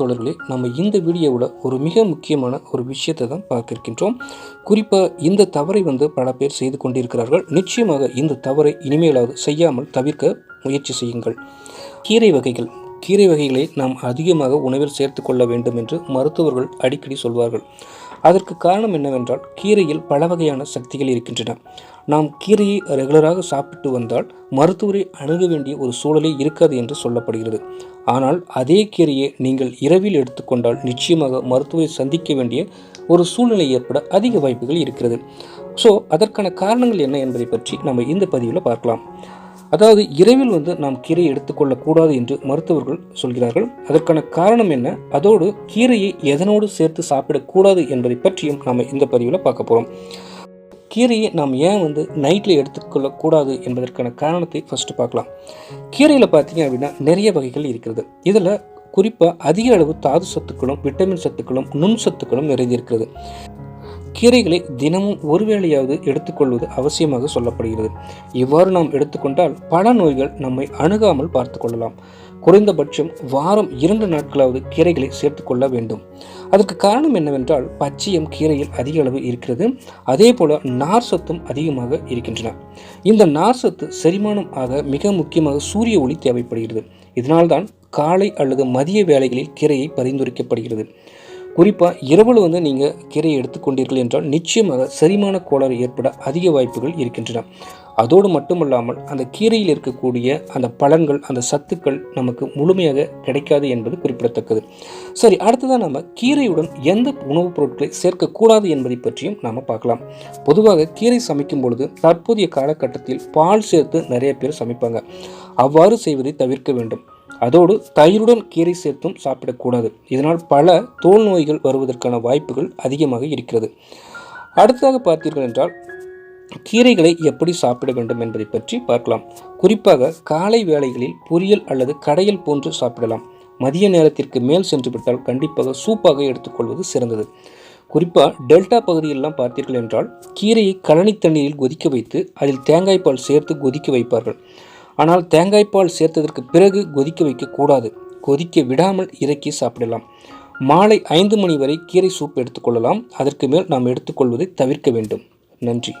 தோழர்களே நம்ம இந்த வீடியோவில் ஒரு மிக முக்கியமான ஒரு விஷயத்தை தான் பார்க்க இருக்கின்றோம் குறிப்பாக இந்த தவறை வந்து பல பேர் செய்து கொண்டிருக்கிறார்கள். நிச்சயமாக இந்த தவறை இனிமேலாவது செய்யாமல் தவிர்க்க முயற்சி செய்யுங்கள். கீரை வகைகள். கீரை வகைகளை நாம் அதிகமாக உணவில் சேர்த்து கொள்ள வேண்டும் என்று மருத்துவர்கள் அடிக்கடி சொல்வார்கள். அதற்கு காரணம் என்னவென்றால் கீரையில் பல வகையான சக்திகள் இருக்கின்றன. நாம் கீரையை ரெகுலராக சாப்பிட்டு வந்தால் மருத்துவரை அணுக வேண்டிய ஒரு சூழலே இருக்காது என்று சொல்லப்படுகிறது. ஆனால் அதே கீரையை நீங்கள் இரவில் எடுத்துக்கொண்டால் நிச்சயமாக மருத்துவரை சந்திக்க வேண்டிய ஒரு சூழ்நிலை ஏற்பட அதிக வாய்ப்புகள் இருக்கிறது. ஸோ அதற்கான காரணங்கள் என்ன என்பதை பற்றி நம்ம இந்த பதிவில் பார்க்கலாம். அதாவது இரவில் வந்து நாம் கீரையை எடுத்துக்கொள்ளக்கூடாது என்று மருத்துவர்கள் சொல்கிறார்கள். அதற்கான காரணம் என்ன? அதோடு கீரையை எதனோடு சேர்த்து சாப்பிடக்கூடாது என்பதை பற்றியும் நாம் இந்த பதிவில் பார்க்க போகிறோம் கீரையை நாம் ஏன் வந்து நைட்டில் எடுத்துக்கொள்ளக்கூடாது என்பதற்கான காரணத்தை ஃபஸ்ட்டு பார்க்கலாம். கீரையில் பார்த்தீங்க அப்படின்னா நிறைய வகைகள் இருக்கிறது. இதில் குறிப்பாக அதிக அளவு தாது சத்துக்களும் விட்டமின் சத்துக்களும் நுண் சத்துக்களும் நிறைந்திருக்கிறது. கீரைகளை தினமும் ஒரு வேளையாவது எடுத்துக்கொள்வது அவசியமாக சொல்லப்படுகிறது. இவ்வாறு நாம் எடுத்துக்கொண்டால் பல நோய்கள் நம்மை அணுகாமல் பார்த்து கொள்ளலாம். குறைந்தபட்சம் வாரம் இரண்டு நாட்களாவது கீரைகளை சேர்த்துக்கொள்ள வேண்டும். அதற்கு காரணம் என்னவென்றால் பச்சையம் கீரையில் அதிக அளவு இருக்கிறது. அதே போல நார் சத்தும் அதிகமாக இருக்கின்றன. இந்த நார் சத்து செரிமானம் ஆக மிக முக்கியமாக சூரிய ஒளி தேவைப்படுகிறது. இதனால்தான் காலை அல்லது மதிய வேளைகளில் கீரையை பரிந்துரைக்கப்படுகிறது. குறிப்பாக இரவில் வந்து நீங்கள் கீரையை எடுத்துக்கொண்டீர்கள் என்றால் நிச்சயமாக செரிமான கோளாறு ஏற்பட அதிக வாய்ப்புகள் இருக்கின்றன. அதோடு மட்டுமல்லாமல் அந்த கீரையில் இருக்கக்கூடிய அந்த பலன்கள் அந்த சத்துக்கள் நமக்கு முழுமையாக கிடைக்காது என்பது குறிப்பிடத்தக்கது. சரி அடுத்ததான் நம்ம கீரையுடன் எந்த உணவுப் பொருட்களை சேர்க்கக்கூடாது என்பதை பற்றியும் நாம் பார்க்கலாம். பொதுவாக கீரை சமைக்கும் பொழுது தற்போதைய காலகட்டத்தில் பால் சேர்த்து நிறைய பேர் சமைப்பாங்க. அவ்வாறு செய்வதை தவிர்க்க வேண்டும். அதோடு தயிருடன் கீரை சேர்த்தும் சாப்பிடக்கூடாது. இதனால் பல தோல் நோய்கள் வருவதற்கான வாய்ப்புகள் அதிகமாக இருக்கிறது. அடுத்ததாக பார்த்தீர்கள் என்றால் கீரைகளை எப்படி சாப்பிட வேண்டும் என்பதை பற்றி பார்க்கலாம். குறிப்பாக காலை வேளைகளில் பொரியல் அல்லது கடையல் போன்று சாப்பிடலாம். மதிய நேரத்திற்கு மேல் சென்று விட்டால் கண்டிப்பாக சூப்பாக எடுத்துக்கொள்வது சிறந்தது. குறிப்பாக டெல்டா பகுதியெல்லாம் பார்த்தீர்கள் என்றால் கீரையை கழனி தண்ணீரில் கொதிக்க வைத்து அதில் தேங்காய் பால் சேர்த்து கொதிக்க வைப்பார்கள். ஆனால் தேங்காய்ப்பால் சேர்த்ததற்கு பிறகு கொதிக்க வைக்கக்கூடாது கொதிக்க விடாமல் இறக்கி சாப்பிடலாம். மாலை ஐந்து மணி வரை கீரை சூப் எடுத்துக்கொள்ளலாம் அதற்கு மேல் நாம் எடுத்துக்கொள்வதை தவிர்க்க வேண்டும். நன்றி.